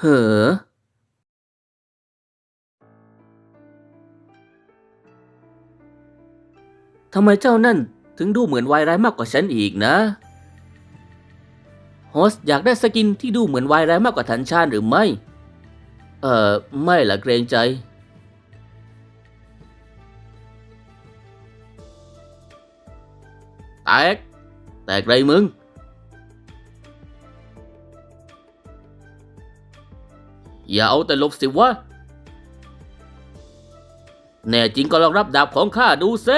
เหอ ทำไมเจ้านั่นถึงดูเหมือนวายร้ายมากกว่าฉันอีกนะ โฮสอยากได้สกินที่ดูเหมือนวายร้ายมากกว่าทันชาญหรือไม่ เอ่อ ไม่ละเกรงใจ แตก แตกไรมึง อย่าเอาแต่ลบสิวะ แน่จริงก็ลองรับดาบของข้าดูเซ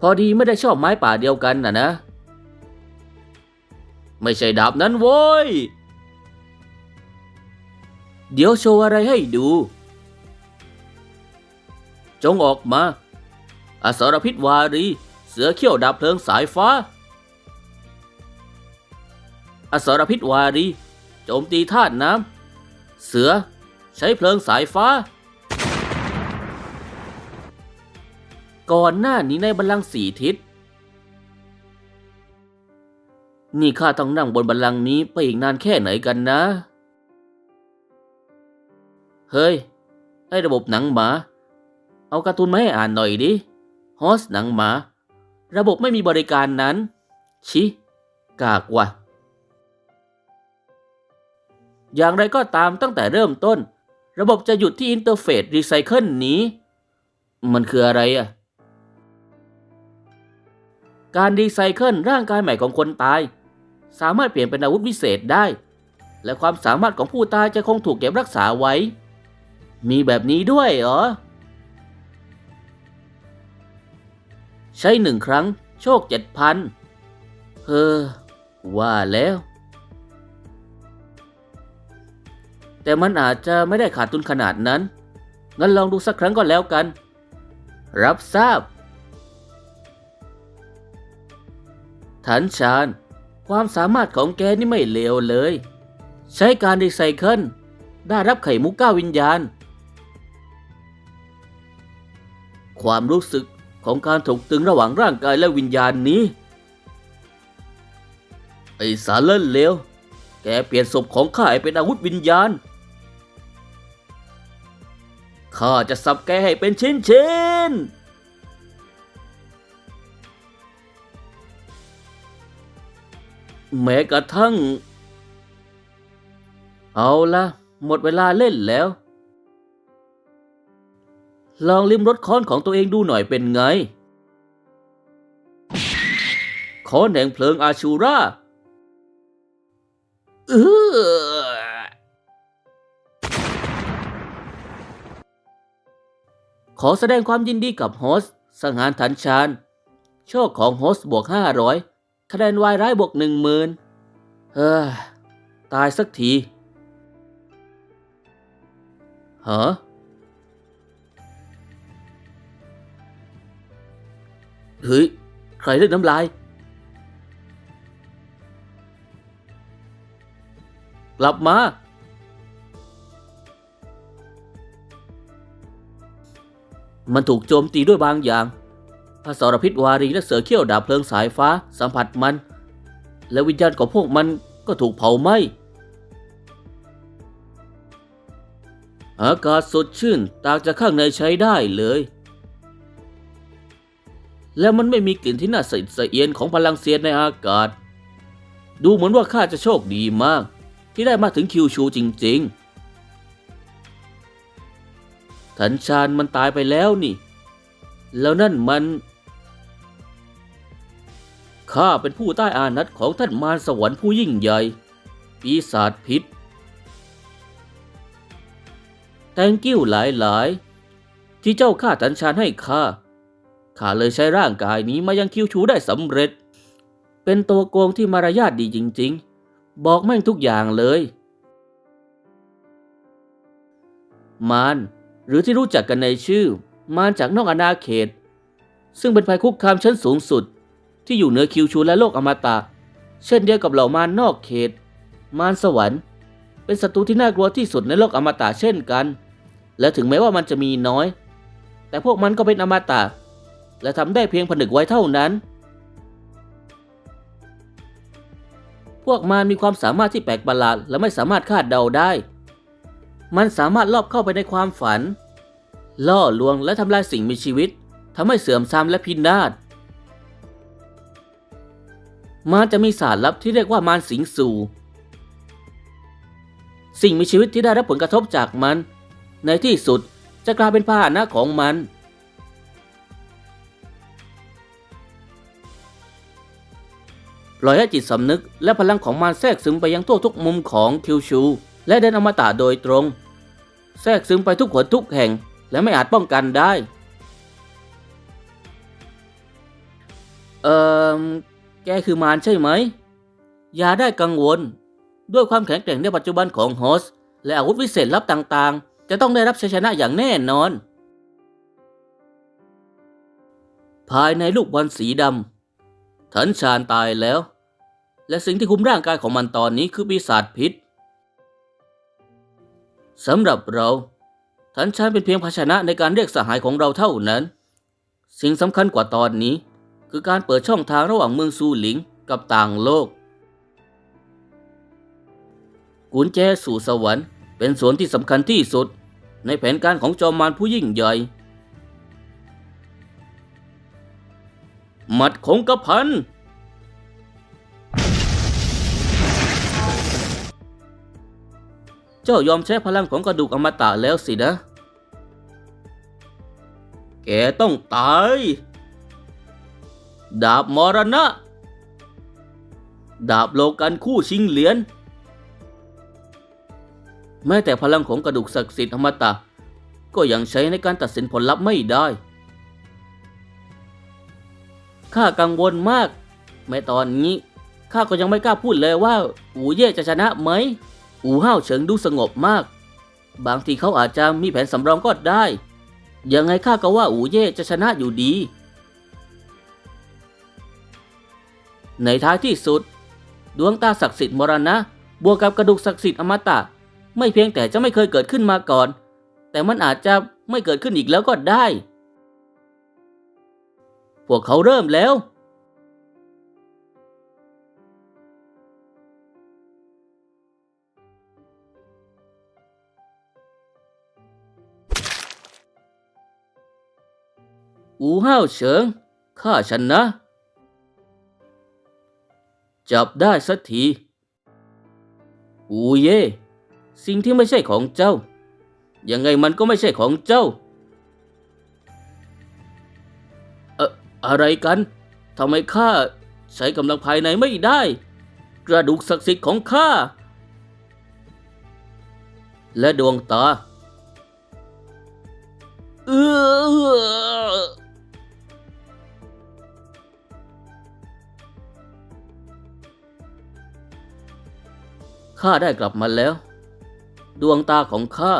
พอดีไม่ได้ชอบไม้ป่าเดียวกันนะนะ ไม่ใช่ดาบนั้นโว้ย เดี๋ยวโชว์อะไรให้ดู จงออกมา อสรพิษวารี เสือเขี้ยวดาบเพลิงสายฟ้า อสรพิษวารี โจมตีธาตุน้ำ เสือ ใช้เพลิงสายฟ้า ก่อนหน้านี้ในบัลลังก์สีทิศ นี่ข้าต้องนั่งบนบัลลังก์นี้ไปอีกนานแค่ไหนกันนะ เฮ้ย ไอ้ระบบหนังหมา เอาการ์ตูนมาให้อ่านหน่อยดิ ฮอสหนังหมา ระบบไม่มีบริการนั้น ชิ กากว่ะ อย่างไรก็ตามตั้งแต่เริ่มต้น ระบบจะหยุดที่อินเทอร์เฟซรีไซเคิลนี้ มันคืออะไรอะการรีไซเคิลร่างกายใหม่ของคนตาย สามารถเปลี่ยนเป็นอาวุธวิเศษได้ และความสามารถของผู้ตายจะคงถูกเก็บรักษาไว้ มีแบบนี้ด้วยเหรอ ใช้หนึ่งครั้ง โชคเจ็ดพันเฮ้อว่าแล้ว แต่มันอาจจะไม่ได้ขาดทุนขนาดนั้น งั้นลองดูสักครั้งก็แล้วกัน รับทราบฐานชานความสามารถของแกนี่ไม่เลวเลย ใช้การรีไซเคิลได้รับไข่มุกก้าวิญญาณ ความรู้สึกของการถูกตึงระหว่างร่างกายและวิญญาณนี้ ไอ้สารเล่นเลวแกเปลี่ยนศพของข้าให้เป็นอาวุธวิญญาณ ข้าจะสับแกให้เป็นชิ้นชิ้นๆแม้กระทั่ง เอาละหมดเวลาเล่นแล้ว ลองลิมรสค้อนของตัวเองดูหน่อยเป็นไง ค้อนแห่งเพลิงอาชูราเออ ขอแสดงความยินดีกับโฮสสังหารถันชาน โชคของโฮสบวก 500 คะแนนวายร้ายบวก 10,000 เฮ้ยตายสักทีฮะเฮ้ย ใครเล่นน้ำลาย กลับมา มันถูกโจมตีด้วยบางอย่างอสรพิษวารีและเสือเขี้ยวดาบเพลิงสายฟ้าสัมผัสมัน และวิญญาณของพวกมันก็ถูกเผาไหม้อากาศสดชื่นตากจากข้างในใช้ได้เลย และมันไม่มีกลิ่นที่น่าสะอิดสะเอียนของพลังเซียนในอากาศ ดูเหมือนว่าข้าจะโชคดีมาก ที่ได้มาถึงคิวชูจริง ๆ ถันชานมันตายไปแล้วนี่ แล้วนั่นมันข้าเป็นผู้ใต้อานัตของท่านมารสวรรค์ผู้ยิ่งใหญ่ ปีศาจพิษ แตงกิ้วหลายๆที่เจ้าข้าถันชานให้ข้า ข้าเลยใช้ร่างกายนี้มายังคิวชูได้สำเร็จ เป็นตัวโกงที่มารยาทดีจริง ๆ บอกแม่งทุกอย่างเลย มาร หรือที่รู้จักกันในชื่อมารจากนอกอาณาเขต ซึ่งเป็นภัยคุกคามชั้นสูงสุด ที่อยู่เหนือคิวชูและโลกอมตะ เช่นเดียวกับเหล่ามารนอกเขต มารสวรรค์ เป็นศัตรูที่น่ากลัวที่สุดในโลกอมตะเช่นกัน และถึงแม้ว่ามันจะมีน้อย แต่พวกมันก็เป็นอมตะ และทำได้เพียงผนึกไว้เท่านั้น พวกมารมีความสามารถที่แปลกประหลาดและไม่สามารถคาดเดาได้ มันสามารถลอบเข้าไปในความฝัน ล่อลวงและทำลายสิ่งมีชีวิตทำให้เสื่อมทรามและพินาศมารจะมีศาสตร์ลับที่เรียกว่ามารสิงสู่ สิ่งมีชีวิตที่ได้รับผลกระทบจากมัน ในที่สุดจะกลายเป็นพาหนะของมัน ปล่อยให้จิตสำนึกและพลังของมารแทรกซึมไปยังทั่วทุกมุมของคิวชู และเดินอมตะโดยตรง แทรกซึมไปทุกหนทุกแห่ง และไม่อาจป้องกันได้ เอ่อ แกคือมารใช่ไหม อย่าได้กังวล ด้วยความแข็งแกร่งในปัจจุบันของโฮสต์และอาวุธวิเศษลับต่างๆ จะต้องได้รับชัยชนะอย่างแน่นอน ภายในลูกบอลสีดำถันชานตายแล้ว และสิ่งที่คุมร่างกายของมันตอนนี้คือปีศาจพิษ สำหรับเราถันชานเป็นเพียงภาชนะในการเรียกสหายของเราเท่านั้น สิ่งสำคัญกว่าตอนนี้ คือการเปิดช่องทางระหว่างเมืองซูหลิงกับต่างโลก กุญแจสู่สวรรค์ เป็นส่วนที่สำคัญที่สุด ในแผนการของจอมมารผู้ยิ่งใหญ่หมัดคงกระพัน เจ้ายอมใช้พลังของกระดูกอมตะแล้วสินะ แกต้องตาย ดาบมรณะ ดาบโลกันคู่ชิงเหรียญ แม้แต่พลังของกระดูกศักดิ์สิทธิ์อมตะ ก็ยังใช้ในการตัดสินผลลัพธ์ไม่ได้ ข้ากังวลมาก แม้ตอนนี้ข้าก็ยังไม่กล้าพูดเลยว่า อูเย่จะชนะไหม อูห้าวเฉิงดูสงบมาก บางทีเขาอาจจะมีแผนสำรองก็ได้ ยังไงข้าก็ว่าอูเย่จะชนะอยู่ดี ในท้ายที่สุด ดวงตาศักดิ์สิทธิ์มรณะ บวกกับกระดูกศักดิ์สิทธิ์อมตะ ไม่เพียงแต่จะไม่เคยเกิดขึ้นมาก่อน แต่มันอาจจะไม่เกิดขึ้นอีกแล้วก็ได้ พวกเขาเริ่มแล้ว อูห้าวเฉิงข้าชนะ จับได้สักที อูเย่สิ่งที่ไม่ใช่ของเจ้า ยังไงมันก็ไม่ใช่ของเจ้า เอ่ออะไรกันทำไมข้าใช้กำลังภายในไม่ได้ กระดูกศักดิ์สิทธิ์ของข้า และดวงตา เออ ข้าได้กลับมาแล้ว ดวงตาของข้า